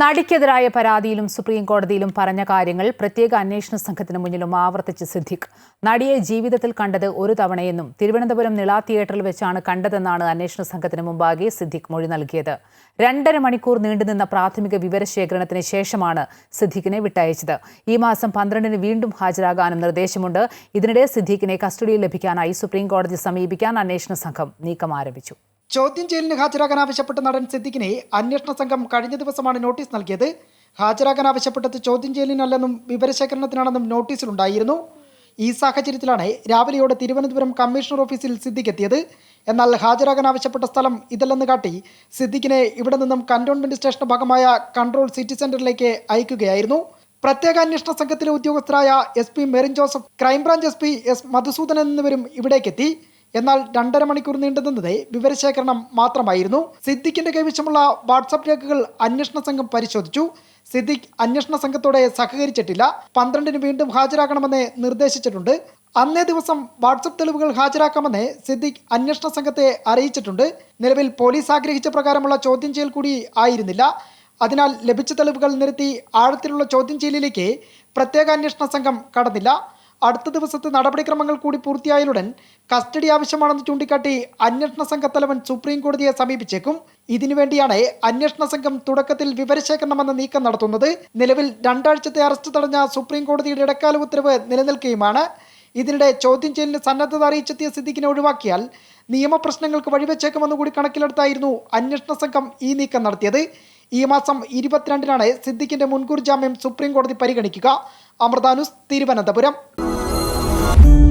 നടിക്കെതിരായ പരാതിയിലും supreme കോടതിയിലും പറഞ്ഞ കാര്യങ്ങൾ പ്രത്യേക അന്വേഷണ സംഘത്തിന് മുന്നിലും ആവർത്തിച്ച് സിദ്ദിഖ്. നടിയെ ജീവിതത്തിൽ കണ്ടത് ഒരു തവണയെന്നും തിരുവനന്തപുരം നിള തിയേറ്ററിൽ വെച്ചാണ് കണ്ടതെന്നാണ് അന്വേഷണ സംഘത്തിന് മുമ്പാകെ സിദ്ദിഖ് മൊഴി നൽകിയത്. രണ്ടര മണിക്കൂർ നീണ്ടുനിന്ന പ്രാഥമിക വിവരശേഖരണത്തിന് ശേഷമാണ് സിദ്ദിഖിനെ വിട്ടയച്ചത്. ഈ മാസം പന്ത്രണ്ടിന് വീണ്ടും ഹാജരാകാനും നിർദ്ദേശമുണ്ട്. ഇതിനിടെ സിദ്ദിഖിനെ കസ്റ്റഡിയിൽ ലഭിക്കാനായി സുപ്രീം കോടതി സമീപിക്കാൻ അന്വേഷണ സംഘം നീക്കം ആരംഭിച്ചു. ചോദ്യം ചെയ്യലിന് ഹാജരാകാൻ ആവശ്യപ്പെട്ട നടൻ സിദ്ദിഖിനെ അന്വേഷണ സംഘം കഴിഞ്ഞ ദിവസമാണ് നോട്ടീസ് നൽകിയത്. ഹാജരാകാൻ ആവശ്യപ്പെട്ടത് ചോദ്യം ചെയ്യലിനല്ലെന്നും വിവരശേഖരണത്തിനാണെന്നും നോട്ടീസിലുണ്ടായിരുന്നു. ഈ സാഹചര്യത്തിലാണ് രാവിലെയോടെ തിരുവനന്തപുരം കമ്മീഷണർ ഓഫീസിൽ സിദ്ദിഖ് എത്തിയത്. എന്നാൽ ഹാജരാകാൻ ആവശ്യപ്പെട്ട സ്ഥലം ഇതല്ലെന്ന് കാട്ടി സിദ്ദിഖിനെ ഇവിടെ നിന്നും കന്റോൺമെന്റ് സ്റ്റേഷന്റെ ഭാഗമായ കൺട്രോൾ സിറ്റി സെന്ററിലേക്ക് അയക്കുകയായിരുന്നു. പ്രത്യേക അന്വേഷണ സംഘത്തിലെ ഉദ്യോഗസ്ഥരായ S P Merin Joseph crime branch S P S Madhusoodanan എന്നിവരും ഇവിടേക്കെത്തി. എന്നാൽ രണ്ടര മണിക്കൂർ നീണ്ടുനിന്നത് വിവരശേഖരണം മാത്രമായിരുന്നു. സിദ്ദിഖിന്റെ കൈവശമുള്ള വാട്സാപ്പ് രേഖകൾ അന്വേഷണ സംഘം പരിശോധിച്ചു. സിദ്ദിഖ് അന്വേഷണ സംഘത്തോടെ സഹകരിച്ചിട്ടില്ല. പന്ത്രണ്ടിന് വീണ്ടും ഹാജരാകണമെന്ന് നിർദ്ദേശിച്ചിട്ടുണ്ട്. അന്നേ ദിവസം വാട്സപ്പ് തെളിവുകൾ ഹാജരാക്കാമെന്ന് സിദ്ദിഖ് അന്വേഷണ സംഘത്തെ അറിയിച്ചിട്ടുണ്ട്. നിലവിൽ പോലീസ് ആഗ്രഹിച്ച പ്രകാരമുള്ള ചോദ്യം ചെയ്യൽ കൂടി ആയിരുന്നില്ല. അതിനാൽ ലഭിച്ച തെളിവുകൾ നിരത്തി ആഴത്തിലുള്ള ചോദ്യം ചെയ്യലിലേക്ക് പ്രത്യേക അന്വേഷണ സംഘം കടന്നില്ല. അടുത്ത ദിവസത്തെ നടപടിക്രമങ്ങൾ കൂടി പൂർത്തിയായാലുടൻ കസ്റ്റഡി ആവശ്യമാണെന്ന് ചൂണ്ടിക്കാട്ടി അന്വേഷണ സംഘത്തലവൻ സുപ്രീം കോടതിയെ സമീപിച്ചേക്കും. ഇതിനുവേണ്ടിയാണ് അന്വേഷണ സംഘം തുടക്കത്തിൽ വിവരശേഖരണമെന്ന നീക്കം നടത്തുന്നത്. നിലവിൽ രണ്ടാഴ്ചത്തെ അറസ്റ്റ് തടഞ്ഞ സുപ്രീം കോടതിയുടെ ഇടക്കാല ഉത്തരവ് നിലനിൽക്കുകയുമാണ്. ഇതിനിടെ ചോദ്യം ചെയ്യലിന് സന്നദ്ധത അറിയിച്ചെത്തിയ സിദ്ദിഖിനെ ഒഴിവാക്കിയാൽ നിയമപ്രശ്നങ്ങൾക്ക് വഴിവെച്ചേക്കുമെന്ന് കൂടി കണക്കിലെടുത്തായിരുന്നു അന്വേഷണ സംഘം ഈ നീക്കം നടത്തിയത്. ഈ മാസം ഇരുപത്തിരണ്ടിനാണ് സിദ്ദിഖിന്റെ മുൻകൂർ ജാമ്യം സുപ്രീം കോടതി പരിഗണിക്കുക. അമൃതാനുസ് തിരുവനന്തപുരം. Bye.